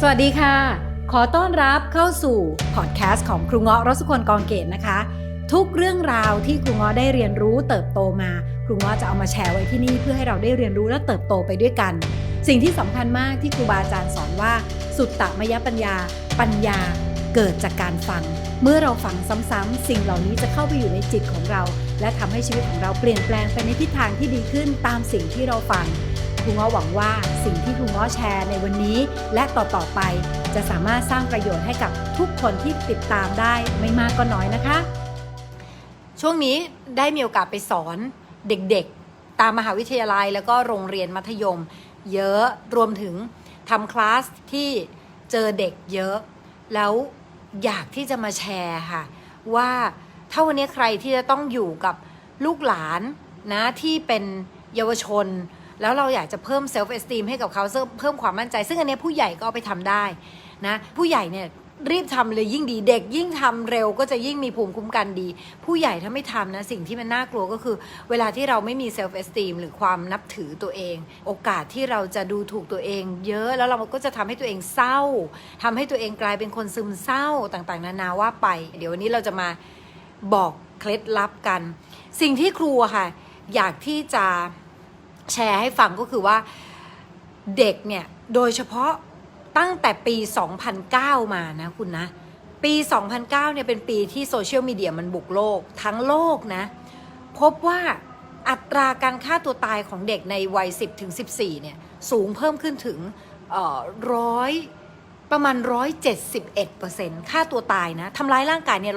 สวัสดีค่ะ ขอต้อนรับเข้าสู่พอดแคสต์ของครูเงาะรสคนกองเกตนะคะ ทุกเรื่องราวที่ครูเงาะได้เรียนรู้เติบโตมา ครูเงาะจะเอามาแชร์ไว้ที่นี่เพื่อให้เราได้เรียนรู้และเติบโตไปด้วยกัน สิ่งที่สำคัญมากที่ครูบาอาจารย์สอนว่า สุตตมยปัญญา ปัญญาเกิดจากการฟัง เมื่อเราฟังซ้ำๆสิ่งเหล่านี้จะเข้าไปอยู่ในจิตของเรา และทำให้ชีวิตของเราเปลี่ยนแปลงไปในทิศทางที่ดีขึ้นตามสิ่งที่เราฟัง ครูงาะหวังว่าสิ่งที่ครูงาะแชร์ในวันนี้ และต่อๆไปจะสามารถสร้างประโยชน์ให้กับทุกคนที่ติดตามได้ไม่มากก็น้อยนะคะ ช่วงนี้ได้มีโอกาสไปสอนเด็กๆ ตามมหาวิทยาลัยแล้วก็โรงเรียนมัธยม เยอะรวมถึงทำคลาสที่เจอเด็กเยอะ แล้วอยากที่จะมาแชร์ค่ะ ว่าถ้าวันนี้ใครที่จะต้องอยู่กับลูกหลานนะที่เป็นเยาวชน แล้วเราอยากจะเพิ่มเซลฟ์เอสติมให้กับเขาเพิ่มความมั่นใจ ซึ่งอันนี้ผู้ใหญ่ก็เอาไปทำได้นะผู้ใหญ่เนี่ยรีบทำเลยยิ่งดีเด็กยิ่งทำเร็วก็จะยิ่งมีภูมิคุ้มกันดี ผู้ใหญ่ถ้าไม่ทำนะสิ่งที่มันน่ากลัวก็คือ เวลาที่เราไม่มีเซลฟ์เอสติมหรือความนับถือตัวเอง โอกาสที่เราจะดูถูกตัวเอง เยอะแล้วเราก็จะทำให้ตัวเองเศร้าทำให้ตัวเองกลายเป็นคนซึมเศร้าต่างๆ นานาว่าไป เดี๋ยววันนี้เราจะมาบอกเคล็ดลับกัน สิ่งที่ครูค่ะ อยากที่จะ แชร์ให้ฟังก็คือว่าเด็กเนี่ยโดยเฉพาะตั้งแต่ปี 2009 มานะคุณนะ ปี 2009 เนี่ยเป็นปีที่โซเชียลมีเดียมันบุกโลกทั้งโลกนะ พบว่าอัตราการฆ่าตัวตายของเด็กในวัย 10 ถึง 14 เนี่ยสูงเพิ่มขึ้นถึงร้อยประมาณ 171%ค่าตัวตายนะทำร้ายร่างกายเนี่ย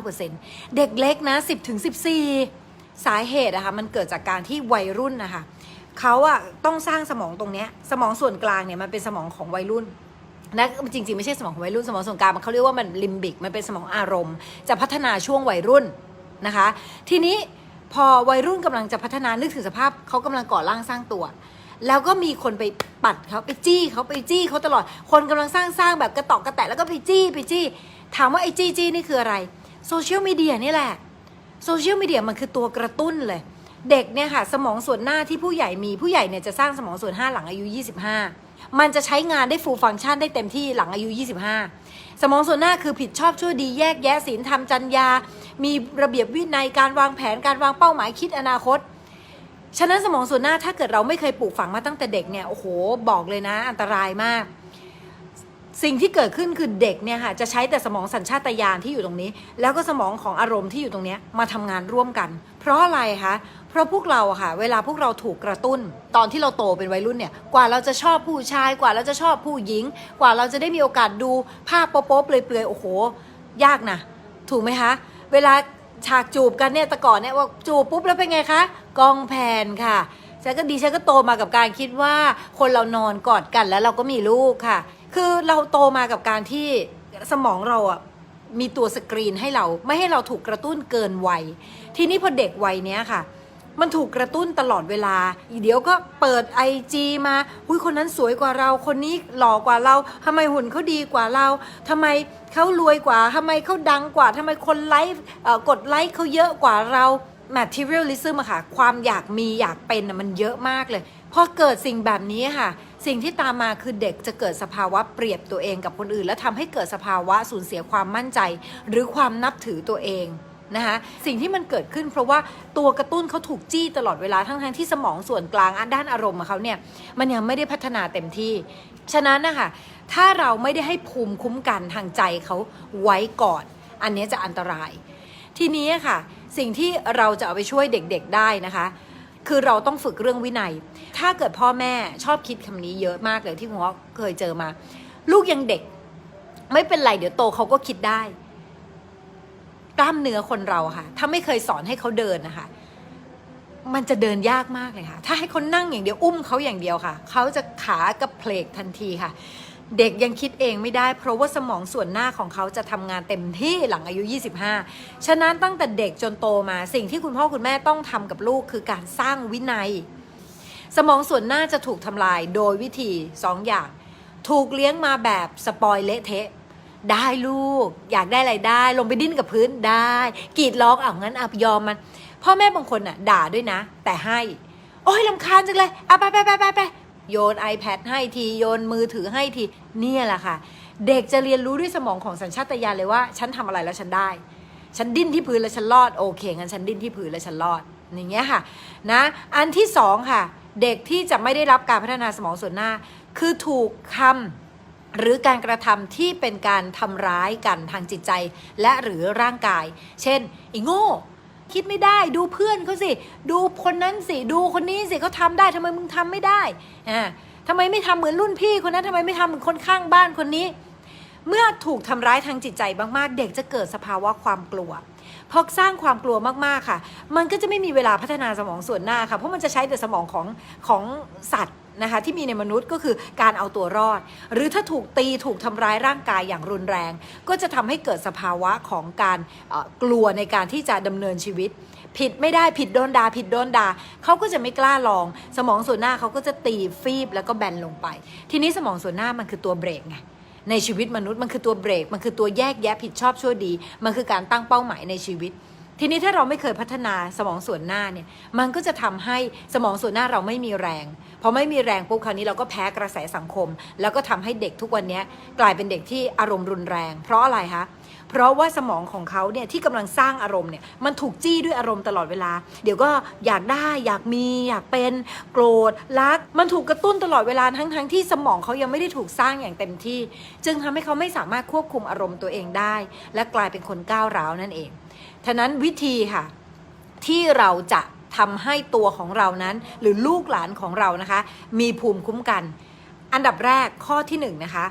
189%เด็กเล็กนะ 10ถึง14 สาเหตุอะคะมันเกิดจากการที่วัยรุ่นนะคะเขาอะต้องสร้างสมองตรงเนี้ยสมองส่วนกลางเนี่ยมันเป็นสมองของวัยรุ่นนะจริงๆไม่ใช่สมองของวัยรุ่นสมองส่วนกลางมันเขาเรียกว่ามันลิมบิกมันเป็นสมองอารมณ์ จะพัฒนาช่วงวัยรุ่นนะคะ ทีนี้พอวัยรุ่นกำลังจะพัฒนานึกถึงสภาพเขากำลังก่อร่างสร้างตัว แล้วก็มีคนไปปัดเขาไปจี้เขาไปจี้เขาตลอด คนกำลังสร้างสร้างแบบกระตอกกระแตะแล้วก็ไปจี้ไปจี้ ถามว่าไอ้จี้จี้นี่คืออะไรโซเชียลมีเดียนี่แหละ โซเชียลมีเดียมันคือตัวกระตุ้นเลย เด็กเนี่ยค่ะ สมองส่วนหน้าที่ผู้ใหญ่มีผู้ใหญ่เนี่ยจะสร้างสมองส่วนห้าหลังอายุ 25 มันจะใช้งานได้ฟูลฟังก์ชันได้เต็มที่หลังอายุ 25 สมองส่วนหน้าคือผิดชอบชั่วดีแยกแยะศีลธรรมจัญญา มีระเบียบวินัยการวางแผนการวางเป้าหมายคิดอนาคต ฉะนั้นสมองส่วนหน้าถ้าเกิดเราไม่เคยปลูกฝังมาตั้งแต่เด็กเนี่ยโอ้โหบอกเลยนะ อันตรายมาก สิ่งที่เกิดขึ้นคือเด็กเนี่ยค่ะจะใช้แต่สมองสัญชาตญาณที่อยู่ตรงนี้ แล้วก็สมองของอารมณ์ที่อยู่ตรงนี้มาทำงานร่วมกัน เพราะอะไรคะเพราะพวกเราอะค่ะ เวลาพวกเราถูกกระตุ้น ตอนที่เราโตเป็นวัยรุ่นเนี่ยกว่าเราจะชอบผู้ชาย กว่าเราจะชอบผู้หญิง กว่าเราจะได้มีโอกาสดูภาพโป๊ะๆเปลือยๆโอ้โห ยากนะถูกไหมคะ เวลาฉากจูบกันเนี่ยแต่ก่อนเนี่ยว่าจูบปุ๊บแล้วเป็นไงคะกองแผนค่ะฉันก็ดีฉันก็โตมากับการคิดว่า คนเรานอนกอดกันแล้วเราก็มีลูกค่ะ คือเราโตมากับการที่สมองเราอะมีตัวสกรีนให้เราไม่ให้เราถูกกระตุ้นเกินวัย ทีนี้พอเด็กวัยเนี้ยค่ะ มันถูกกระตุ้นตลอดเวลา เดี๋ยวก็เปิดไอจีมาหุยคนนั้นสวยกว่าเรา คนนี้หล่อกว่าเราทำไมหุ่นเขาดีกว่าเราทำไมเขารวยกว่าทำไมเขาดังกว่าทำไมคนไลค์กดไลค์เขาเยอะกว่าเรา materialism อะค่ะ ความอยากมีอยากเป็นมันเยอะมากเลย พอเกิดสิ่งแบบนี้ค่ะ สิ่งที่ตามมาคือเด็กจะเกิดสภาวะเปรียบตัวเองกับคนอื่น และทำให้เกิดสภาวะสูญเสียความมั่นใจ หรือความนับถือตัวเองนะคะสิ่งที่มันเกิดขึ้นเพราะว่าตัวกระตุ้นเขาถูกจี้ตลอดเวลาทั้งทที่สมองส่วนกลางด้านอารมณ์ของเขาเนี่ยมันยังไม่ได้พัฒนาเต็มที่ ฉะนั้นนะคะถ้าเราไม่ได้ให้ภูมิคุ้มกันทางใจเขาไว้ก่อน อันนี้จะอันตราย ทีนี้ค่ะ สิ่งที่เราจะเอาไปช่วยเด็กๆได้นะคะ คือเราต้องฝึกเรื่องวินัย ถ้าเกิดพ่อแม่ชอบคิดคำนี้เยอะมากเลยที่ผมว่าเคยเจอมา ลูกยังเด็ก ไม่เป็นไรเดี๋ยวโตเขาก็คิดได้ กล้ามเนื้อคนเราค่ะ ถ้าไม่เคยสอนให้เขาเดินนะคะ มันจะเดินยากมากเลยค่ะ ถ้าให้เขานั่งอย่างเดียวอุ้มเขาอย่างเดียวค่ะ เขาจะขากระเพลกทันทีค่ะ เด็กยังคิดเองไม่ได้ เพราะว่าสมองส่วนหน้าของเขาจะทำงานเต็มที่หลังอายุ 25 ฉะนั้นตั้งแต่เด็กจนโตมา สิ่งที่คุณพ่อคุณแม่ต้องทำกับลูกคือการสร้างวินัย สมองส่วนหน้าจะถูกทำลายโดยวิธีสองอย่าง ถูกเลี้ยงมาแบบสปอยเละเทะ ได้ลูก อยากได้อะไรได้ ลงไปดิ้นกับพื้นได้กรีดร้องเอางั้นเอายอมมัน พ่อแม่บางคนน่ะ ด่าด้วยนะ แต่ให้ โอ้ยลำคาญจังเลยอะไปไปไปไปไปโยน iPad ให้ทีโยนมือถือให้ทีเนี่ยแหละค่ะ เด็กจะเรียนรู้ด้วยสมองของสัญชาตญาณเลยว่า ฉันทำอะไรแล้วฉันได้ ฉันดิ้นที่พื้นแล้วฉันรอดโอเคงั้นฉันดิ้นที่พื้นแล้วฉันรอด อย่างเงี้ยค่ะนะอันที่สองค่ะ เด็กที่จะไม่ได้รับการพัฒนาสมองส่วนหน้า คือถูกคำหรือการกระทำที่เป็นการทำร้ายกันทางจิตใจและหรือร่างกาย เช่นไอ้โง่คิดไม่ได้ดูเพื่อนเขาสิ ดูคนนั้นสิ ดูคนนี้สิเขาทำได้ทำไมมึงทำไม่ได้อ่าทำไมไม่ทำเหมือนรุ่นพี่คนนั้นทำไมไม่ทำเหมือนคนข้างบ้านคนนี้ เมื่อถูกทำร้ายทางจิตใจมากๆ เด็กจะเกิดสภาวะความกลัว พอสร้างความกลัวมากๆค่ะ มันก็จะไม่มีเวลาพัฒนาสมองส่วนหน้าค่ะ เพราะมันจะใช้แต่สมองของของสัตว์นะคะที่มีในมนุษย์ก็คือการเอาตัวรอด หรือถ้าถูกตีถูกทำร้ายร่างกายอย่างรุนแรง ก็จะทำให้เกิดสภาวะของการกลัวในการที่จะดำเนินชีวิต ผิดไม่ได้ผิดโดนดาผิดโดนดาเขาก็จะไม่กล้าลอง สมองส่วนหน้าเขาก็จะตีฟีบแล้วก็แบนลงไป ทีนี้สมองส่วนหน้ามันคือตัวเบรกไง ในชีวิตมนุษย์มันคือตัวเบรก มันคือตัวแยกแยะผิดชอบชั่วดี มันคือการตั้งเป้าหมายในชีวิต ทีนี้ถ้าเราไม่เคยพัฒนาสมองส่วนหน้าเนี่ยมันก็จะทำให้สมองส่วนหน้าเราไม่มีแรงพอไม่มีแรงปุ๊บคราวนี้เราก็แพ้กระแสสังคม แล้วก็ทำให้เด็กทุกวันนี้กลายเป็นเด็กที่อารมณ์รุนแรง เพราะอะไรคะเพราะว่าสมองของเขาเนี่ยที่กำลังสร้างอารมณ์เนี่ยมันถูกจี้ด้วยอารมณ์ตลอดเวลา เดี๋ยวก็อยากได้อยากมีอยากเป็นโกรธรัก มันถูกกระตุ้นตลอดเวลาทั้งทั้งที่สมองเขายังไม่ได้ถูกสร้างอย่างเต็มที่ จึงทำให้เขาไม่สามารถควบคุมอารมณ์ตัวเองได้ และกลายเป็นคนก้าวร้าวนั่นเองฉะนั้นวิธีค่ะที่เราจะทำให้ตัวของเรานั้น หรือลูกหลานของเรานะคะ มีภูมิคุ้มกัน อันดับแรกข้อที่หนึ่งนะคะ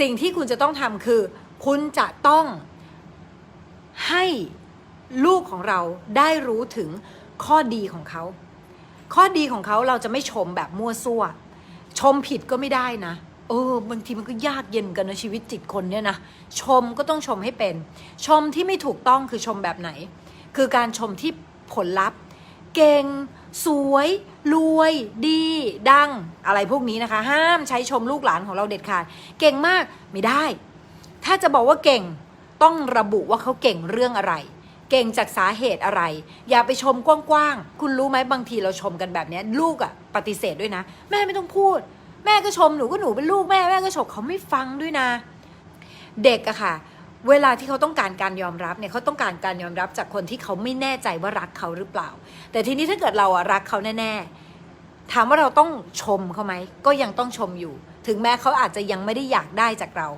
สิ่งที่คุณจะต้องทำคือ คุณจะต้องให้ลูกของเราได้รู้ถึงข้อดีของเขา ข้อดีของเขาเราจะไม่ชมแบบมั่วซั่ว ชมผิดก็ไม่ได้นะ เออบางทีมันก็ยากเย็นกันนะชีวิตจิตคนเนี่ยนะ ชมก็ต้องชมให้เป็น ชมที่ไม่ถูกต้องคือชมแบบไหน คือการชมที่ผลลัพธ์ เก่ง สวย รวย ดี ดัง อะไรพวกนี้นะคะ ห้ามใช้ชมลูกหลานของเราเด็ดขาด เก่งมากไม่ได้ ถ้าจะบอกว่าเก่งต้องระบุว่าเขาเก่งเรื่องอะไร เก่งจากสาเหตุอะไร อย่าไปชมกว้างๆ คุณรู้ไหมบางทีเราชมกันแบบนี้ลูกอะปฏิเสธด้วยนะ แม่ไม่ต้องพูด แม่ก็ชมหนูก็หนูเป็นลูกแม่แม่ก็ชมเขาไม่ฟังด้วยนะ เด็กอะค่ะ เวลาที่เขาต้องการการยอมรับเนี่ยเขาต้องการการยอมรับจากคนที่เขาไม่แน่ใจว่ารักเขาหรือเปล่า แต่ทีนี้ถ้าเกิดเราอะรักเขาแน่ๆถามว่าเราต้องชมเขาไหมก็ยังต้องชมอยู่ ถึงแม้เขาอาจจะยังไม่ได้อยากได้จากเรา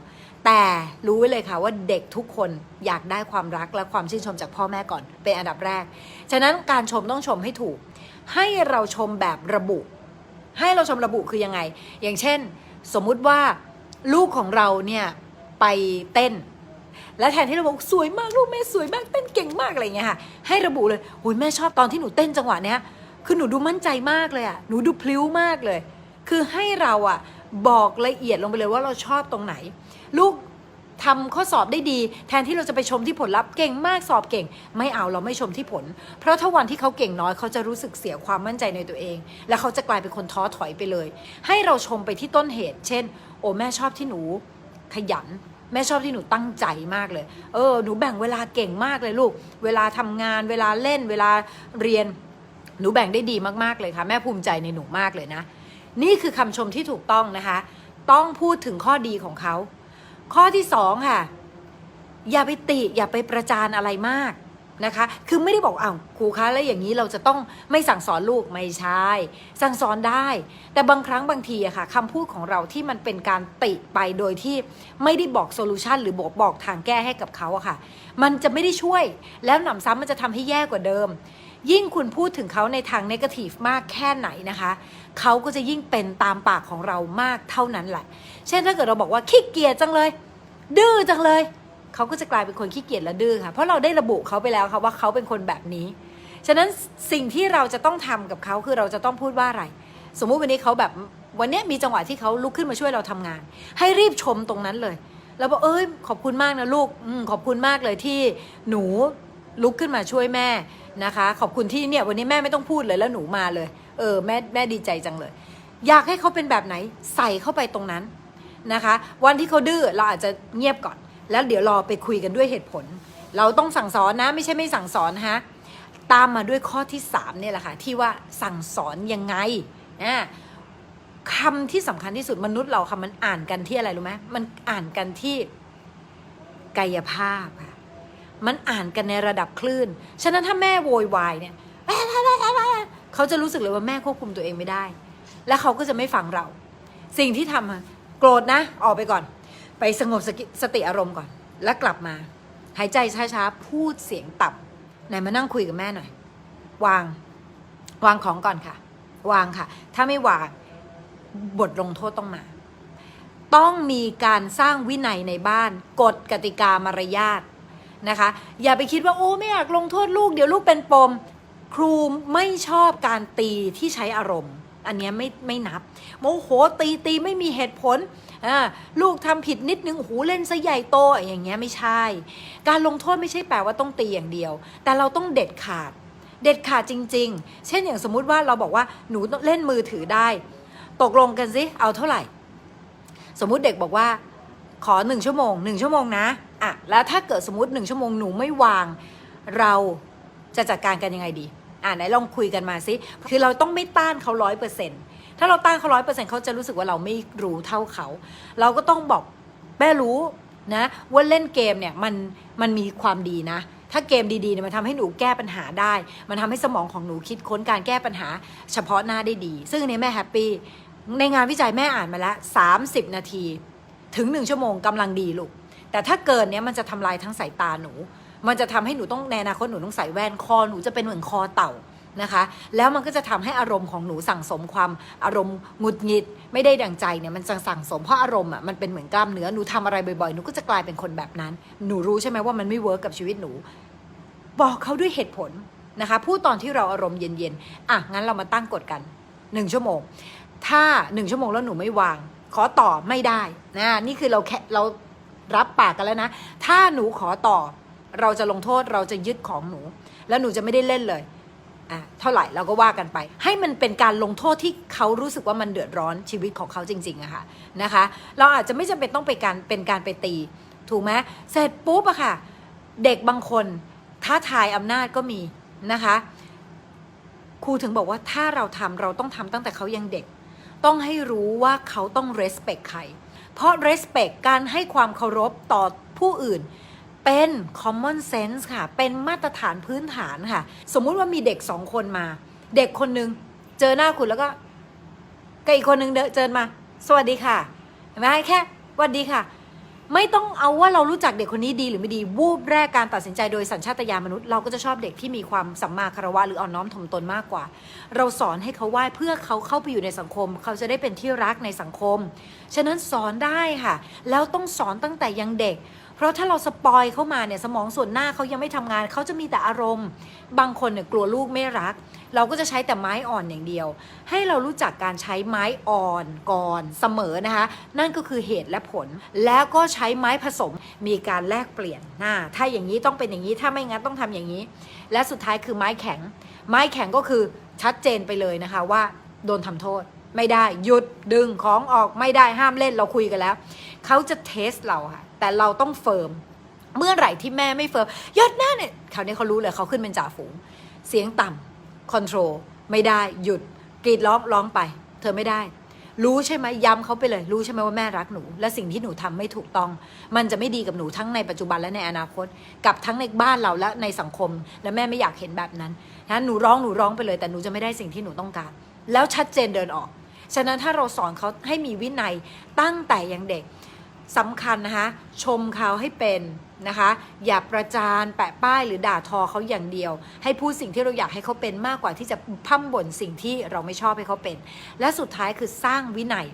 แต่รู้ไว้เลยค่ะว่าเด็กทุกคนอยากได้ความรักและความชื่นชมจากพ่อแม่ก่อน เป็นอันดับแรก ฉะนั้นการชมต้องชมให้ถูก ให้เราชมแบบระบุ ให้เราชมระบุคือยังไง อย่างเช่น สมมุติว่าลูกของเราเนี่ยไปเต้น และแทนที่เราบอกสวยมากลูกแม่สวยมากเต้นเก่งมากอะไรอย่างเงี้ยค่ะ ให้ระบุเลยโอ้ยแม่ชอบตอนที่หนูเต้นจังหวะเนี้ยคือหนูดูมั่นใจมากเลยอะหนูดูพลิ้วมากเลย คือให้เราอะ บอกละเอียดลงไปเลยว่าเราชอบตรงไหน ลูกทำข้อสอบได้ดี แทนที่เราจะไปชมที่ผลลัพธ์เก่งมากสอบเก่ง ไม่เอาเราไม่ชมที่ผล เพราะถ้าวันที่เขาเก่งน้อยเขาจะรู้สึกเสียความมั่นใจในตัวเอง และเขาจะกลายเป็นคนท้อถอยไปเลย ให้เราชมไปที่ต้นเหตุ เช่น โอ้แม่ชอบที่หนู ขยัน แม่ชอบที่หนูตั้งใจมากเลย เออหนูแบ่งเวลาเก่งมากเลยลูก เวลาทำงาน เวลาเล่น เวลาเรียนหนูแบ่งได้ดีมากๆเลยค่ะ แม่ภูมิใจในหนูมากเลยนะ นี่คือคำชมที่ถูกต้องนะคะ ต้องพูดถึงข้อดีของเขา ข้อที่สองค่ะ อย่าไปติอย่าไปประจานอะไรมากนะคะ คือไม่ได้บอกอ้าวครูคะแล้วอย่างนี้เราจะต้องไม่สั่งสอนลูกไม่ใช่ สั่งสอนได้ แต่บางครั้งบางทีอะค่ะคำพูดของเราที่มันเป็นการติไปโดยที่ไม่ได้บอกโซลูชันหรือบอกบอกทางแก้ให้กับเขาอะค่ะ มันจะไม่ได้ช่วย แล้วหนำซ้ำมันจะทำให้แย่กว่าเดิม ยิ่งคุณพูดถึงเขาในทางนกาทีฟมากแค่ไหนนะคะ เขาก็จะยิ่งเป็นตามปากของเรามากเท่านั้นแหละ เช่นถ้าเกิดเราบอกว่าขี้เกียจจังเลย ดื้อจังเลย เขาก็จะกลายเป็นคนขี้เกียจและดื้อค่ะ เพราะเราได้ระบุเขาไปแล้วค่ะว่าเขาเป็นคนแบบนี้ ฉะนั้นสิ่งที่เราจะต้องทำกับเขาคือเราจะต้องพูดว่าอะไร สมมุติวันนี้เขาแบบวันนี้มีจังหวะที่เขาลุกขึ้นมาช่วยเราทำงาน ให้รีบชมตรงนั้นเลย แล้วบอกเอ้ยขอบคุณมากนะลูกอขอบคุณมากเลยที่หนูลุกขึ้นมาช่วยแม่ นะคะ ขอบคุณที่เนี่ยวันนี้แม่ไม่ต้องพูดเลยแล้วหนูมาเลย เออแม่แม่ดีใจจังเลย อยากให้เขาเป็นแบบไหนใส่เข้าไปตรงนั้นนะคะ วันที่เขาดื้อเราอาจจะเงียบก่อน แล้วเดี๋ยวรอไปคุยกันด้วยเหตุผล เราต้องสั่งสอนนะไม่ใช่ไม่สั่งสอนนะตามมาด้วยข้อที่3เนี่ยแหละค่ะที่ว่าสั่งสอนยังไงอ่าคำที่สำคัญที่สุดมนุษย์เราค่ะมันอ่านกันที่อะไรรู้ไหมมันอ่านกันที่กายภาพค่ะ มันอ่านกันในระดับคลื่น ฉะนั้นถ้าแม่โวยวายเนี่ยเขาจะรู้สึกเลยว่าแม่ควบคุมตัวเองไม่ได้ และเขาก็จะไม่ฟังเรา สิ่งที่ทำโกรธนะ ออกไปก่อน ไปสงบสสติอารมณ์ก่อน แล้วกลับมา หายใจช้าๆ พูดเสียงต่ำไหนมานั่งคุยกับแม่หน่อย วาง วางของก่อนค่ะ วางค่ะ ถ้าไม่วาง บทลงโทษต้องมา ต้องมีการสร้างวินัยในบ้าน กฎกติกามารยาท นะคะ อย่าไปคิดว่าโอ้ไม่อยากลงโทษลูกเดี๋ยวลูกเป็นปม ครูไม่ชอบการตีที่ใช้อารมณ์ อันนี้ไม่ไม่นับโมโหตีตีไม่มีเหตุผลลูกทำผิดนิดนึงโอ้โหเล่นซะใหญ่โตอย่างเงี้ยไม่ใช่ การลงโทษไม่ใช่แปลว่าต้องตีอย่างเดียว แต่เราต้องเด็ดขาด เด็ดขาดจริง ๆ เช่นอย่างสมมุติว่าเราบอกว่าหนูเล่นมือถือได้ ตกลงกันสิเอาเท่าไหร่ สมมุติเด็กบอกว่า ขอหนึ่งชั่วโมงหนึ่งชั่วโมงนะอะแล้วถ้าเกิดสมมติหนึ่งชั่วโมงหนูไม่วาง เราจะจัดการกันยังไงดี อ่าไหนลองคุยกันมาสิคือเราต้องไม่ต้านเขาร้อยเปอร์เซ็นต์ถ้าเราต้านเขาร้อยเปอร์เซ็นต์เขาจะรู้สึกว่าเราไม่รู้เท่าเขา เราก็ต้องบอกแม่รู้นะว่าเล่นเกมเนี่ยมันมันมีความดีนะ ถ้าเกมดีๆเนี่ยมันทำให้หนูแก้ปัญหาได้ มันทำให้สมองของหนูคิดค้นการแก้ปัญหา เฉพาะหน้าได้ดี ซึ่งอันนี้แม่แฮปปี้ในงานวิจัยแม่อ่านมาแล้ว30 นาที ถึง1ชั่วโมงกำลังดีลูก แต่ถ้าเกินเนี้ยมันจะทำลายทั้งสายตาหนู มันจะทำให้หนูต้องในอนาคตหนูต้องใส่แว่นคอหนูจะเป็นเหมือนคอเต่านะคะ แล้วมันก็จะทำให้อารมณ์ของหนูสั่งสมความอารมณ์หงุดหงิด ไม่ได้ดังใจเนี่ยมันจะสั่งสมเพราะอารมณ์อะมันเป็นเหมือนกล้ามเนื้อหนูทำอะไรบ่อยๆหนูก็จะกลายเป็นคนแบบนั้น หนูรู้ใช่ไหมว่ามันไม่เวิร์กกับชีวิตหนู บอกเขาด้วยเหตุผลนะคะพูดตอนที่เราอารมณ์เย็นๆอะงั้นเรามาตั้งกฎกันหนึ่งชั่วโมง ถ้าหนึ่งชั่วโมงแล้วหนูไม่วาง ขอต่อไม่ได้นะนี่คือเราแค่เรารับปากกันแล้วนะ ถ้าหนูขอต่อ เราจะลงโทษเราจะยึดของหนู แล้วหนูจะไม่ได้เล่นเลยอะเท่าไหร่เราก็ว่ากันไป ให้มันเป็นการลงโทษที่เขารู้สึกว่ามันเดือดร้อนชีวิตของเขาจริงๆอะค่ะนะคะ เราอาจจะไม่จำเป็นต้องไปการเป็นการไปตี ถูกไหมเสร็จปุ๊บอะค่ะ เด็กบางคนท้าทายอำนาจก็มีนะคะครูถึงบอกว่าถ้าเราทำเราต้องทำตั้งแต่เขายังเด็ก ต้องให้รู้ว่าเขาต้อง respect ใคร เพราะ respect การให้ความเคารพต่อผู้อื่น เป็น common sense ค่ะ เป็นมาตรฐานพื้นฐานค่ะ สมมุติว่ามีเด็กสองคนมา เด็กคนหนึ่งเจอหน้าคุณแล้วก็กับอีกคนหนึ่งเดเจอมา สวัสดีค่ะเห็นไหมแค่สวัสดีค่ะ ไม่ต้องเอาว่าเรารู้จักเด็กคนนี้ดีหรือไม่ดีวูบแรกการตัดสินใจโดยสัญชาตญาณมนุษย์เราก็จะชอบเด็กที่มีความสัมมาคารวะหรืออ่อนน้อมถ่อมตนมากกว่า เราสอนให้เขาไหว้เพื่อเขาเข้าไปอยู่ในสังคม เขาจะได้เป็นที่รักในสังคม ฉะนั้นสอนได้ค่ะ แล้วต้องสอนตั้งแต่ยังเด็ก เพราะถ้าเราสปอยเข้ามาเนี่ยสมองส่วนหน้าเขายังไม่ทำงานเขาจะมีแต่อารมณ์ บางคนเนี่ยกลัวลูกไม่รัก เราก็จะใช้แต่ไม้อ่อนอย่างเดียว ให้เรารู้จักการใช้ไม้อ่อนก่อนเสมอนะคะ นั่นก็คือเหตุและผล แล้วก็ใช้ไม้ผสมมีการแลกเปลี่ยนหนะถ้าอย่างนี้ต้องเป็นอย่างนี้ถ้าไม่งั้นต้องทำอย่างนี้ และสุดท้ายคือไม้แข็ง ไม้แข็งก็คือชัดเจนไปเลยนะคะว่าโดนทำโทษ ไม่ได้หยุดดึงของออกไม่ได้ห้ามเล่นเราคุยกันแล้ว เขาจะเทสเราค่ะ แต่เราต้องเฟิร์มเมื่อไหร่ที่แม่ไม่เฟิร์มยอดหน้าเนี่ยคราวนี้เขารู้เลยเขาขึ้นเป็นจ่าฝูง เสียงต่ำคอนโทรลไม่ได้หยุดกรีดร้องร้องไป เธอไม่ได้ รู้ใช่ไหมย้ำเขาไปเลย รู้ใช่ไหมว่าแม่รักหนู และสิ่งที่หนูทำไม่ถูกต้อง มันจะไม่ดีกับหนูทั้งในปัจจุบันและในอนาคต กับทั้งในบ้านเราและในสังคม และแม่ไม่อยากเห็นแบบนั้นนะหนูร้องหนูร้องไปเลย แต่หนูจะไม่ได้สิ่งที่หนูต้องการ แล้วชัดเจนเดินออก ฉะนั้นถ้าเราสอนเขาให้มีวินัยตั้งแต่ยังเด็กสำคัญนะคะชมเขาให้เป็นนะคะอย่าประจานแปะป้ายหรือด่าทอเขาอย่างเดียว ให้พูดสิ่งที่เราอยากให้เขาเป็นมากกว่าที่จะพร่ำบ่นสิ่งที่เราไม่ชอบให้เขาเป็น และสุดท้ายคือสร้างวินัย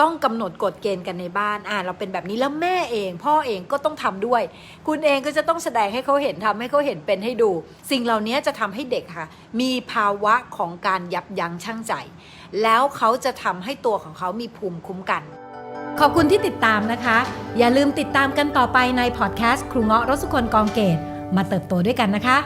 ต้องกำหนดกฎเกณฑ์กันในบ้านอ่าเราเป็นแบบนี้แล้วแม่เอง พ่อเองก็ต้องทำด้วย คุณเองก็จะต้องแสดงให้เขาเห็นทำให้เขาเห็นเป็นให้ดู สิ่งเหล่านี้จะทำให้เด็กค่ะ มีภาวะของการยับยั้งชั่งใจ แล้วเขาจะทำให้ตัวของเขามีภูมิคุ้มกัน ขอบคุณที่ติดตามนะคะ อย่าลืมติดตามกันต่อไปในพอดแคสต์ครูเงาะรสุคนกองเกตมาเติบโตด้วยกันนะคะ